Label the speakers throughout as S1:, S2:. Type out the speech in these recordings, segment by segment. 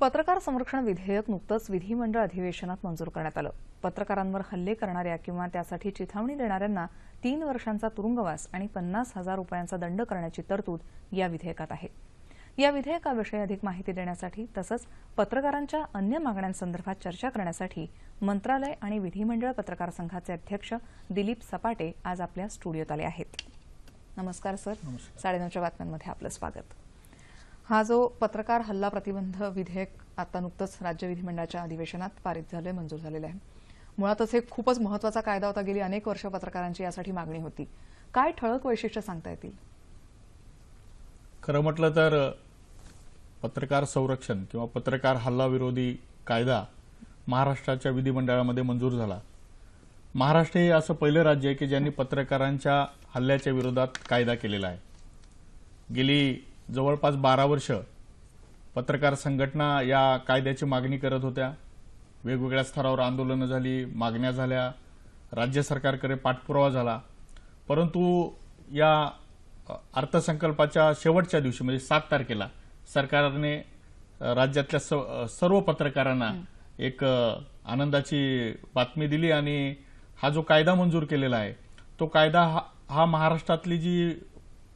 S1: पत्रकार संरक्षण विधेयक नुकतंच विधिमंडळ अधिवेशनात मंजूर करण्यात आलं. पत्रकारांवर हल्ले करणाऱ्या किंवा त्यासाठी चिथावणी देणाऱ्यांना तीन वर्षांचा तुरुंगवास आणि पन्नास हजार रुपयांचा दंड करण्याची तरतूद या विधेयकात आहे. या विधेयकाविषयी अधिक माहिती देण्यासाठी तसंच पत्रकारांच्या अन्य मागण्यांसंदर्भात चर्चा करण्यासाठी मंत्रालय आणि विधिमंडळ पत्रकार संघाचे अध्यक्ष दिलीप सपाटे आज आपल्या स्टुडिओत आले आहेत. नमस्कार सर. साडेनऊच्या बातम्यांमध्ये आपलं स्वागत. हा जो पत्रकार हल्ला प्रतिबंध विधेयक आता नुकतंच राज्य विधिमंडळाच्या अधिवेशनात पारित झालंय मंजूर झालेलं आहे. मुळातच हे खूपच महत्त्वाचा कायदा होता. गेली अनेक वर्ष पत्रकारांची यासाठी मागणी होती. काय ठळक वैशिष्ट्य सांगता येतील?
S2: खरं म्हटलं तर पत्रकार संरक्षण किंवा पत्रकार हल्ला विरोधी कायदा महाराष्ट्राच्या विधिमंडळामध्ये मंजूर झाला. महाराष्ट्र हे असं पहिलं राज्य आहे की ज्यांनी पत्रकारांच्या हल्ल्याच्या विरोधात कायदा केलेला आहे. गेली जवळपास बारा वर्ष पत्रकार संघटना या कायद्याची मागणी करत होत्या. वेगवेगळ्या स्तरावर आंदोलनं झाली मागण्या झाल्या राज्य सरकारकडे पाठपुरावा झाला. परंतु या अर्थसंकल्पाच्या शेवटच्या दिवशी म्हणजे सात तारखेला सरकारने राज्यातल्या सर्व पत्रकारांना एक आनंदाची बातमी दिली आणि हा जो कायदा मंजूर केलेला आहे तो कायदा हा- हा महाराष्ट्रातली जी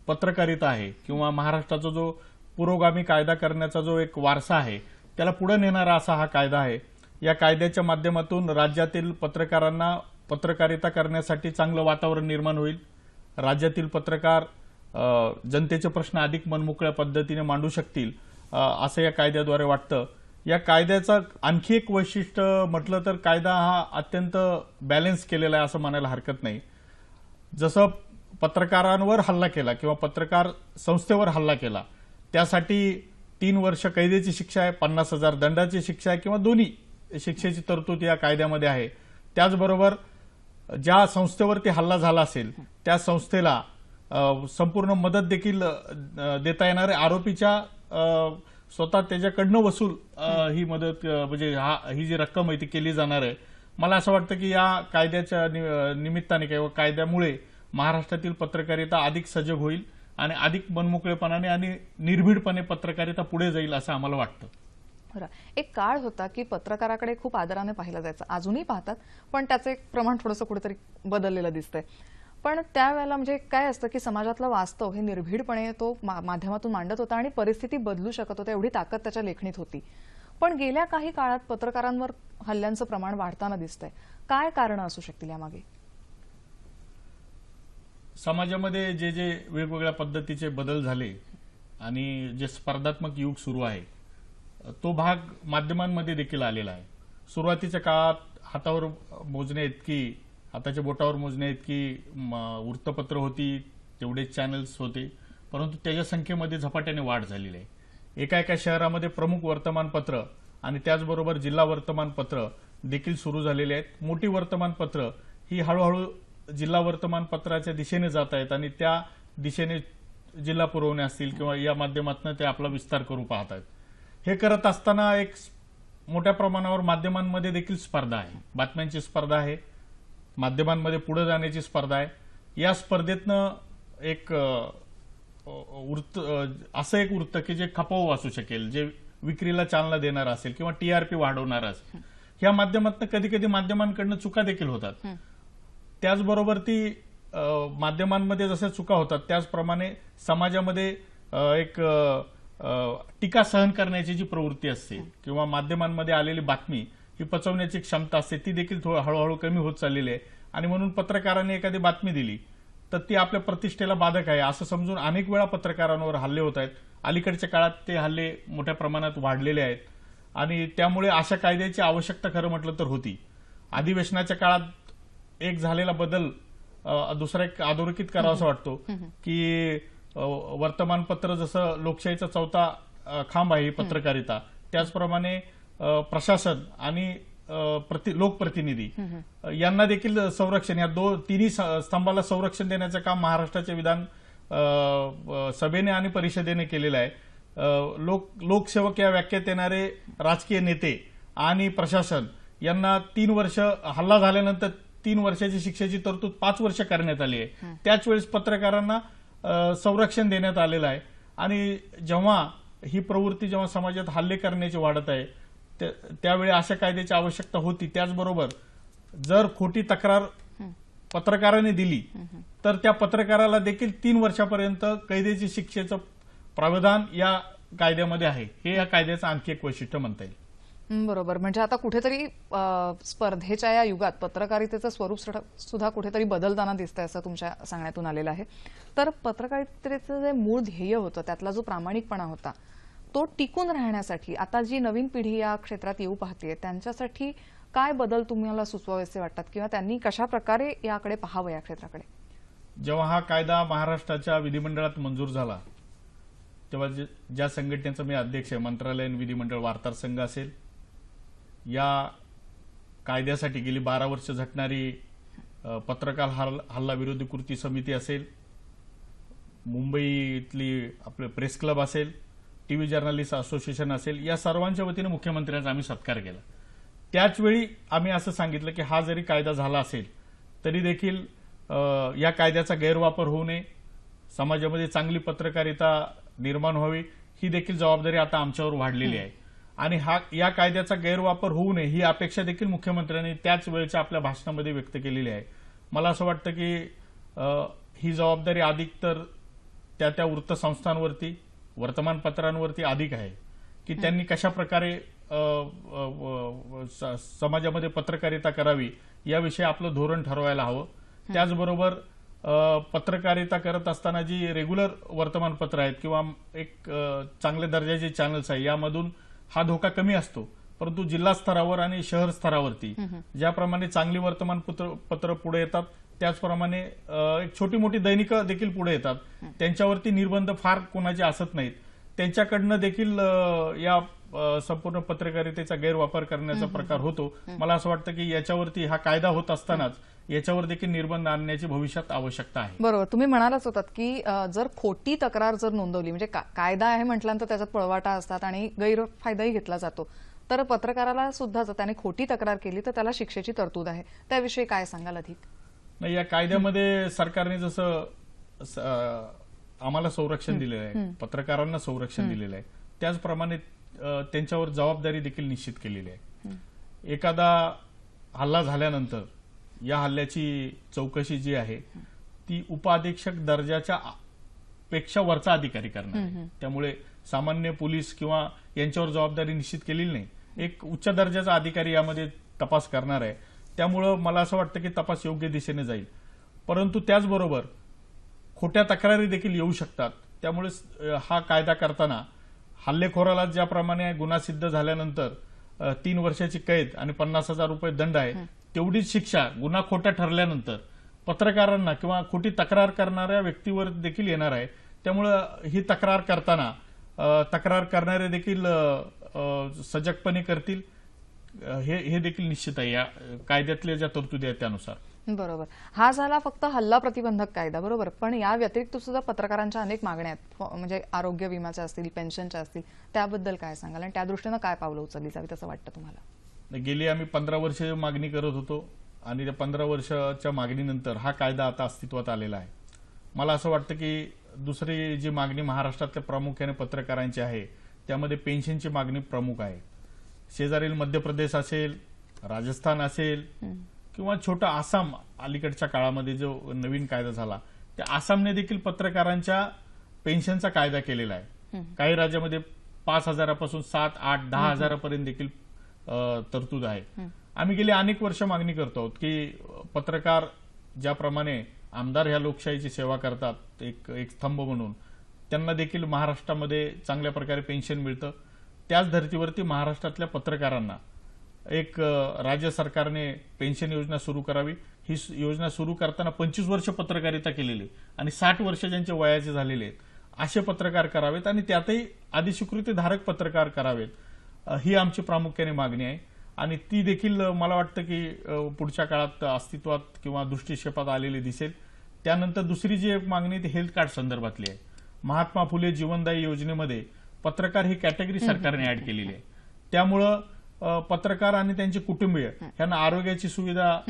S2: पत्रकारिता आहे किंवा महाराष्ट्राचा जो पुरोगामी कायदा करण्याचा जो एक वारसा आहे त्याला पुढे नेणारा असा हा कायदा आहे. या कायद्याच्या माध्यमातून राज्यातील पत्रकारांना पत्रकारिता करण्यासाठी चांगलं वातावरण निर्माण होईल. राज्यातील पत्रकार जनतेचे प्रश्न अधिक मनमोकळ्या पद्धतीने मांडू शकतील असं या कायद्याद्वारे वाटतं. या कायद्याचं आणखी एक वैशिष्ट्य म्हटलं तर कायदा हा अत्यंत बॅलन्स केलेला आहे असं म्हणायला हरकत नाही. जसं पत्रकारांवर हल्ला केला किंवा पत्रकार संस्थेवर हल्ला केला त्यासाठी तीन वर्ष कैदेची शिक्षा आहे पन्नास हजार दंडाची शिक्षा आहे किंवा दोन्ही शिक्षेची तरतूद या कायद्यामध्ये आहे. त्याचबरोबर ज्या संस्थेवरती हल्ला झाला असेल त्या संस्थेला संपूर्ण मदत देखील देता येणार आहे. आरोपीच्या स्वतः त्याच्याकडनं वसूल ही मदत म्हणजे हा ही जी रक्कम आहे ती केली जाणार आहे. मला असं वाटतं की या कायद्याच्या नि- निमित्ताने किंवा कायद्यामुळे महाराष्ट्रातील पत्रकारिता अधिक सजग होईल आणि अधिक मनमोकळेपणाने आणि निर्भीडपणे पत्रकारिता पुढे जाईल असं आम्हाला वाटतं.
S1: एक काळ होता की पत्रकाराकडे खूप आदराने पाहिलं जायचं. अजूनही पाहतात पण त्याचं एक प्रमाण थोडंसं कुठेतरी बदललेलं दिसतंय. पण त्यावेळेला म्हणजे काय असतं की समाजातलं वास्तव हे निर्भीडपणे तो मा- माध्यमातून मांडत होता आणि परिस्थिती बदलू शकत होता एवढी ताकद त्याच्या लेखणीत होती. पण गेल्या काही काळात पत्रकारांवर हल्ल्यांचं प्रमाण वाढताना दिसतंय. काय कारण असू शकतील यामागे?
S2: समाजामध्ये जे जे वेगवेगळ्या पद्धतीचे बदल झाले आणि जे स्पर्धात्मक युग सुरू आहे तो भाग माध्यमांमध्ये देखील आलेला आहे. सुरुवातीच्या काळात हातावर मोजणे इतकी हाताच्या बोटावर मोजणे इतकी म, वृत्तपत्र होती तेवढेच चॅनल्स होते परंतु त्याच्या संख्येमध्ये झपाट्याने वाढ झालेली आहे. एका एका शहरामध्ये प्रमुख वर्तमानपत्र आणि त्याचबरोबर जिल्हा वर्तमानपत्र देखील सुरू झालेले आहेत. मोठी वर्तमानपत्र ही हळूहळू जिल्हा वर्तमानपत्राच्या दिशेने जात आहेत आणि त्या दिशेने जिल्हा पुरवणे असतील किंवा या माध्यमातून ते आपला विस्तार करू पाहत आहेत. हे करत असताना एक मोठ्या प्रमाणावर माध्यमांमध्ये देखील स्पर्धा आहे. बातम्यांची स्पर्धा आहे. माध्यमांमध्ये पुढे जाण्याची स्पर्धा आहे. या स्पर्धेतनं एक वृत्त असं एक वृत्त की जे खपाऊ असू शकेल जे विक्रीला चालना देणार असेल किंवा टीआरपी वाढवणार असेल. ह्या माध्यमातून कधी कधी माध्यमांकडनं चुका देखील होतात. त्याचबरोबर ती माध्यमांमध्ये जशा चुका होतात त्याचप्रमाणे समाजामध्ये एक टीका सहन करण्याची जी प्रवृत्ती असते किंवा माध्यमांमध्ये आलेली बातमी ही पचवण्याची क्षमता असते ती देखील हळूहळू कमी होत चाललेली आहे. आणि म्हणून पत्रकारांनी एखादी बातमी दिली तर ती आपल्या प्रतिष्ठेला बाधक आहे. असं समजून अनेक वेळा पत्रकारांवर हल्ले होत आहेत. अलीकडच्या काळात ते हल्ले मोठ्या प्रमाणात वाढलेले आहेत. आणि त्यामुळे अशा कायद्याची आवश्यकता खरं म्हटलं तर होती. अधिवेशनाच्या काळात एक झालेला बदल दुसरा एक अधोरेखित करावासा वाटतो. की वर्तमानपत्र जसं लोकशाहीचा चौथा खांब आहे पत्रकारिता त्याचप्रमाणे प्रशासन आणि प्रति लोकप्रतिनिधी यांना देखील संरक्षण या दोन तिन्ही स्तंभाला संरक्षण देण्याचं काम महाराष्ट्राचे विधान सभेने आणि परिषदेने केलेलं आहे. लोक लोकसेवक या व्याख्येत येणारे राजकीय नेते आणि प्रशासन यांना तीन वर्ष हल्ला झाल्यानंतर तीन वर्षाची शिक्षेची तरतूद पाच वर्ष करण्यात आली आहे. त्याच वेळेस पत्रकारांना संरक्षण देण्यात आलेलं आहे. आणि जेव्हा ही प्रवृत्ती जेव्हा समाजात हल्ले करण्याची वाढत आहे त्या- त्यावेळी अशा कायद्याची आवश्यकता होती. त्याचबरोबर जर खोटी तक्रार पत्रकाराने दिली तर त्या पत्रकाराला देखील तीन वर्षापर्यंत कैदेची शिक्षेचं प्रावधान या कायद्यामध्ये आहे. हे या कायद्याचं आणखी एक वैशिष्ट्य म्हणता येईल.
S1: बरोबर. म्हणजे आता कुठेतरी स्पर्धेच्या या युगात पत्रकारितेचं स्वरूप सुद्धा- सुद्धा कुठेतरी बदलताना दिसतंय असं तुमच्या सांगण्यातून आलेलं आहे. तर पत्रकारितेचं जे मूळ ध्येय होतं त्यातला जो प्रामाणिकपणा होता तो टिकून राहण्यासाठी आता जी नवीन पिढी या क्षेत्रात येऊ पाहते त्यांच्यासाठी काय बदल तुम्हाला सुचवावेसे वाटतात? किंवा त्यांनी कशा प्रकारे याकडे पाहावं या क्षेत्राकडे?
S2: जेव्हा हा कायदा महाराष्ट्राच्या विधिमंडळात मंजूर झाला तेव्हा ज्या संघटनेचं मी अध्यक्ष आहे मंत्रालयीन विधिमंडळ वार्ताहर संघ असेल या कायद्यासाठी गेली बारा वर्ष झटणारी पत्रकार हल- हल्ला विरोधी कृती समिती असेल मुंबईतली आपले प्रेस क्लब असेल टीव्ही जर्नलिस्ट असोसिएशन असेल या सर्वांच्या वतीने मुख्यमंत्र्यांचा आम्ही सत्कार केला. त्याचवेळी आम्ही असं सांगितलं की हा जरी कायदा झाला असेल तरी देखील या कायद्याचा गैरवापर होऊ नये समाजामध्ये चांगली पत्रकारिता निर्माण व्हावी ही देखील जबाबदारी आता आमच्यावर वाढलेली आहे. आणि हा या कायद्याचा गैरवापर होऊ नये ही अपेक्षा देखील मुख्यमंत्र्यांनी त्याच वेळेच्या आपल्या भाषणामध्ये व्यक्त केलेली आहे. मला असं वाटतं की ही जबाबदारी अधिक तर त्या त्या वृत्तसंस्थांवरती वर्तमानपत्रांवरती अधिक आहे. की त्यांनी कशा प्रकारे समाजामध्ये पत्रकारिता करावी याविषयी आपलं धोरण ठरवायला हवं. त्याचबरोबर पत्रकारिता करत असताना जी रेग्युलर वर्तमानपत्र आहेत किंवा एक चांगल्या दर्जाचे चॅनल्स आहे यामधून हा धोका कमी असतो. परंतु जिल्हा स्तरावर आणि शहर स्तरावरती ज्याप्रमाणे चांगली वर्तमानपत्र पत्र पुढे येतात त्याचप्रमाणे एक छोटी मोठी दैनिक देखील पुढे येतात. त्यांच्यावरती निर्बंध फार कोणाचे असत नाहीत. त्यांच्याकडनं देखील या संपूर्ण पत्रकारितेचा गैरवापर करण्याचा प्रकार होतो. मला असं वाटतं की याच्यावरती हा कायदा होत असतानाच याच्यावर देखील निर्बंध आणण्याची भविष्यात आवश्यकता आहे.
S1: बरोबर. तुम्ही म्हणालाच होतात की जर खोटी तक्रार जर नोंदवली म्हणजे कायदा आहे म्हटल्यानंतर त्याच्यात पळवाटा असतात आणि गैरफायदाही घेतला जातो. तर पत्रकाराला सुद्धा जर त्याने खोटी तक्रार केली तर त्याला शिक्षेची तरतूद आहे. त्याविषयी काय सांगाल अधिक
S2: नाही या कायद्यामध्ये सरकारने जसं आम्हाला संरक्षण दिलेलं आहे पत्रकारांना संरक्षण दिलेलं आहे त्याचप्रमाणे त्यांच्यावर जबाबदारी देखील निश्चित केलेली आहे. एखादा हल्ला झाल्यानंतर या हल्ल्याची चौकशी जी आहे ती उपअधीक्षक दर्जाच्या पेक्षा वरचा अधिकारी करणार आहे. त्यामुळे सामान्य पोलीस किंवा यांच्यावर जबाबदारी निश्चित केलेली नाही. एक उच्च दर्जाचा अधिकारी यामध्ये तपास करणार आहे. त्यामुळं मला असं वाटतं की तपास योग्य दिशेने जाईल. परंतु त्याचबरोबर खोट्या तक्रारी देखील येऊ शकतात. त्यामुळे हा कायदा करताना हल्लेखोराला ज्याप्रमाणे गुन्हा सिद्ध झाल्यानंतर तीन वर्षाची कैद आणि पन्नास हजार रुपये दंड आहे तेवढीच शिक्षा गुन्हा खोटा ठरल्यानंतर पत्रकारांना किंवा खोटी तक्रार करणाऱ्या व्यक्तीवर देखील येणार आहे. त्यामुळं ही तक्रार करताना तक्रार करणारे देखील सजगपणे करतील. हे हे देखील निश्चित आहे. या कायद्यातल्या ज्या तरतुदी आहेत त्यानुसार.
S1: बरोबर. हा झाला फक्त हल्ला प्रतिबंधक कायदा बरोबर. पण या व्यतिरिक्त सुद्धा पत्रकारांच्या अनेक मागण्या आहेत. हो, म्हणजे आरोग्य विम्याच्या असतील पेन्शनच्या असतील त्याबद्दल काय सांगाल? आणि त्या दृष्टीनं काय पावलं उचलली जावी असं वाटतं तुम्हाला?
S2: गेली आम्ही पंधरा वर्ष मागणी करत होतो आणि त्या पंधरा वर्षाच्या मागणीनंतर हा कायदा आता अस्तित्वात आलेला आहे. मला असं वाटतं की दुसरी जी मागणी महाराष्ट्रातल्या प्रामुख्याने पत्रकारांची आहे त्यामध्ये पेन्शनची मागणी प्रमुख आहे. शेजारील मध्य प्रदेश असेल राजस्थान असेल किंवा छोटा आसाम अलीकडच्या काळामध्ये जो नवीन कायदा झाला त्या आसामने देखील पत्रकारांच्या पेन्शनचा कायदा केलेला आहे. काही राज्यामध्ये पाच हजारापासून सात आठ दहा हजारापर्यंत देखील तरतूद आहे. आम्ही गेली अनेक वर्ष मागणी करतो आहोत की पत्रकार ज्याप्रमाणे आमदार ह्या लोकशाहीची सेवा करतात एक एक स्तंभ म्हणून त्यांना देखील महाराष्ट्रामध्ये चांगल्या प्रकारे पेन्शन मिळतं. त्याच धर्तीवरती महाराष्ट्रातल्या पत्रकारांना एक राज्य सरकारने पेन्शन योजना सुरू करावी. ही योजना सुरू करताना पंचवीस वर्ष पत्रकारिता केलेली आणि साठ वर्ष ज्यांचे वयाचे झालेले आहेत असे पत्रकार करावेत आणि त्यातही अधिस्वीकृतीधारक पत्रकार करावेत. ही आमची प्रामुख्याने मागणी आहे. आणि ती देखील मला वाटतं की पुढच्या काळात अस्तित्वात किंवा दृष्टिक्षेपात आलेली दिसेल. त्यानंतर दुसरी जी एक मागणी ती हेल्थ कार्ड संदर्भातली आहे. महात्मा फुले जीवनदायी योजनेमध्ये पत्रकार ही कॅटेगरी सरकारने ऍड केलेली आहे. त्यामुळं पत्रकार आणि त्यांचे कुटुंबीय यांना आरोग्याची सुविधा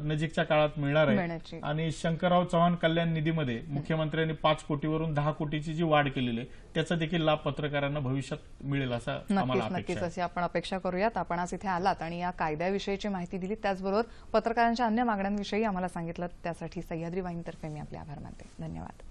S2: नजीकच्या काळात मिळणार. आहे. आणि शंकरराव चव्हाण कल्याण निधीमध्ये मुख्यमंत्र्यांनी पाच कोटीवरून दहा कोटीची जी वाढ केलेली आहे त्याचा देखील लाभ पत्रकारांना भविष्यात मिळेल असा आम्हाला
S1: नक्कीच. अशी आपण अपेक्षा करूयात. आपण आज इथे आलात आणि या कायद्याविषयीची माहिती दिली त्याचबरोबर पत्रकारांच्या अन्य मागण्यांविषयी आम्हाला सांगितलं. त्यासाठी सह्याद्री वाहिनीतर्फे मी आपले आभार मानते. धन्यवाद.